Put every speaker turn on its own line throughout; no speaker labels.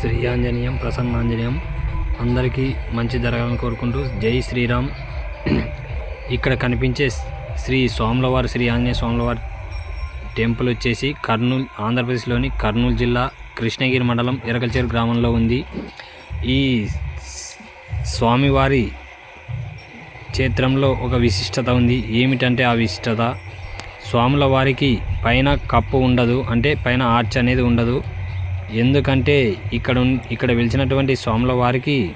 శ్రీ ఆంజనేయం ప్రసన్నాంజనేయం. అందరికీ మంచి జరగాలని కోరుకుంటూ జై శ్రీరామ్. ఇక్కడ కనిపించే శ్రీ సోమలవారి శ్రీ ఆంజనేయ సోమలవారి టెంపుల్ వచ్చేసి కర్నూలు ఆంధ్రప్రదేశ్లోని కర్నూలు జిల్లా కృష్ణగిరి మండలం ఎరకల్చేరు గ్రామంలో ఉంది. ఈ స్వామివారి క్షేత్రంలో ఒక విశిష్టత ఉంది. ఏమిటంటే ఆ విశిష్టత? స్వాముల వారికి పైన కప్పు ఉండదు అంటే పైన ఆర్చ్ అనేది ఉండదు. ఎందుకంటే ఇక్కడ ఇక్కడ వెలిచినటువంటి స్వాముల వారికి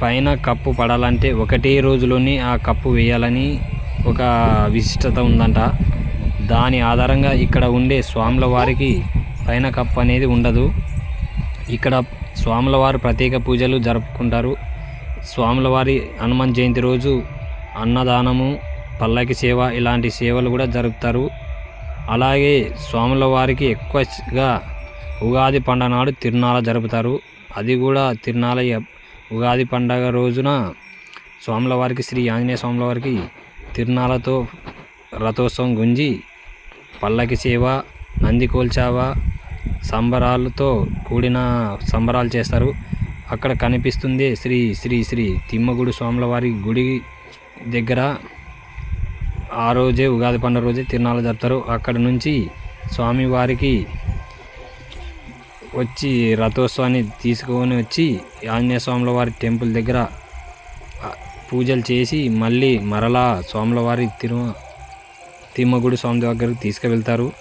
పైన కప్పు పడాలంటే ఒకటే రోజులోనే ఆ కప్పు వేయాలని ఒక విశిష్టత ఉందంట. దాని ఆధారంగా ఇక్కడ ఉండే స్వాముల వారికి పైన కప్పు అనేది ఉండదు. ఇక్కడ స్వాముల వారు ప్రత్యేక పూజలు జరుపుకుంటారు. స్వాముల వారి హనుమాన్ జయంతి రోజు అన్నదానము పల్లకి సేవ ఇలాంటి సేవలు కూడా జరుపుతారు. అలాగే స్వాముల వారికి ఎక్కువగా ఉగాది పండుగ నాడు తిరునాళ జరుపుతారు. అది కూడా తిరునాళ ఉగాది పండగ రోజున స్వాముల వారికి శ్రీ ఆంజనేయ స్వాముల వారికి తిరునాళతో రథోత్సవం గుంజి పల్లకి సేవ నంది కోల్చావ సంబరాలతో కూడిన సంబరాలు చేస్తారు. అక్కడ కనిపిస్తుంది శ్రీ శ్రీ శ్రీ తిమ్మగుడి స్వాముల వారి గుడి దగ్గర ఆ రోజే ఉగాది పండుగ రోజే తిరునాళ్ళు జరుపుతారు. అక్కడ నుంచి స్వామివారికి వచ్చి రథోత్సవాన్ని తీసుకొని వచ్చి ఆంజనేయ స్వాముల వారి టెంపుల్ దగ్గర పూజలు చేసి మళ్ళీ మరలా స్వాముల వారి తిమ్మగుడి స్వామి దగ్గరకు తీసుకువెళ్తారు.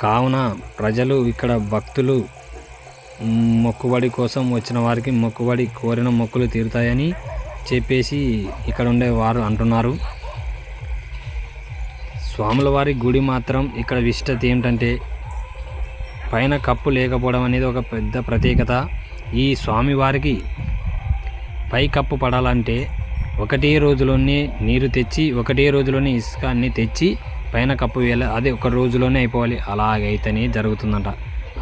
కావున ప్రజలు ఇక్కడ భక్తులు మొక్కుబడి కోసం వచ్చిన వారికి మొక్కుబడి కోరిన మొక్కులు తీరుతాయని చెప్పేసి ఇక్కడ ఉండే వారు అంటున్నారు. స్వాముల వారి గుడి మాత్రం ఇక్కడ విశిష్టత ఏమిటంటే పైన కప్పు లేకపోవడం అనేది ఒక పెద్ద ప్రత్యేకత. ఈ స్వామివారికి పై కప్పు పడాలంటే ఒకటే రోజులోనే నీరు తెచ్చి ఒకటే రోజులోనే ఇసుక అన్ని తెచ్చి పైన కప్పు వేయాలి. అది ఒక రోజులోనే అయిపోవాలి. అలాగైతేనే జరుగుతుందంట.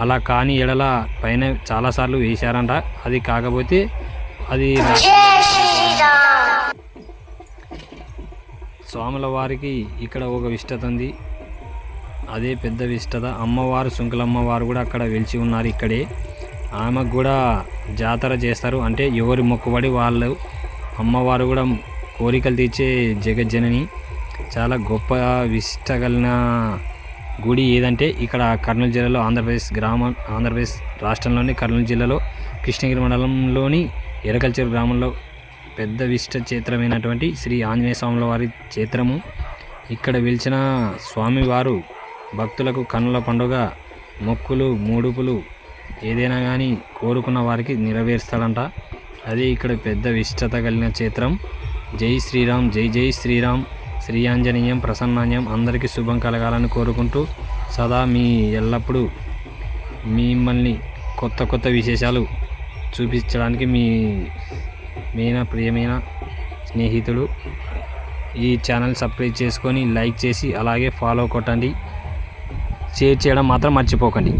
అలా కాని ఎడల పైన చాలాసార్లు వేశారంట. అది కాకపోతే అది స్వాముల వారికి ఇక్కడ ఒక విష్టత ఉంది. అదే పెద్ద విష్టత అమ్మవారు సుంకులమ్మవారు కూడా అక్కడ వెలిచి ఉన్నారు ఇక్కడే. ఆమెకు కూడా జాతర చేస్తారు. అంటే ఎవరి మొక్కుబడి వాళ్ళు అమ్మవారు కూడా కోరికలు తీర్చే జగజ్జనని. చాలా గొప్ప విశిష్ట కలిగిన గుడి ఏదంటే ఇక్కడ కర్నూలు జిల్లాలో ఆంధ్రప్రదేశ్ గ్రామం ఆంధ్రప్రదేశ్ రాష్ట్రంలోని కర్నూలు జిల్లాలో కృష్ణగిరి మండలంలోని ఎరకల్చేరు గ్రామంలో పెద్ద విష్ట క్షేత్రమైనటువంటి శ్రీ ఆంజనేయ స్వాముల వారి క్షేత్రము. ఇక్కడ వెలిచిన స్వామివారు భక్తులకు కన్నుల పండుగ మొక్కులు మూడుపులు ఏదైనా కానీ కోరుకున్న వారికి నెరవేరుస్తాడంట. అది ఇక్కడ పెద్ద విశిష్టత కలిగిన క్షేత్రం. జై శ్రీరామ్ జై జై శ్రీరామ్. శ్రీ ఆంజనేయం ప్రసన్నాంజయం అందరికీ శుభం కలగాలని కోరుకుంటూ సదా మీ ఎల్లప్పుడూ మిమ్మల్ని కొత్త కొత్త విశేషాలు చూపించడానికి మీ మెయిన ప్రియమైన స్నేహితుడు ఈ ఛానల్ సబ్స్క్రైబ్ చేసుకొని లైక్ చేసి అలాగే ఫాలో కొట్టండి. షేర్ చేయడం మాత్రం మర్చిపోకండి.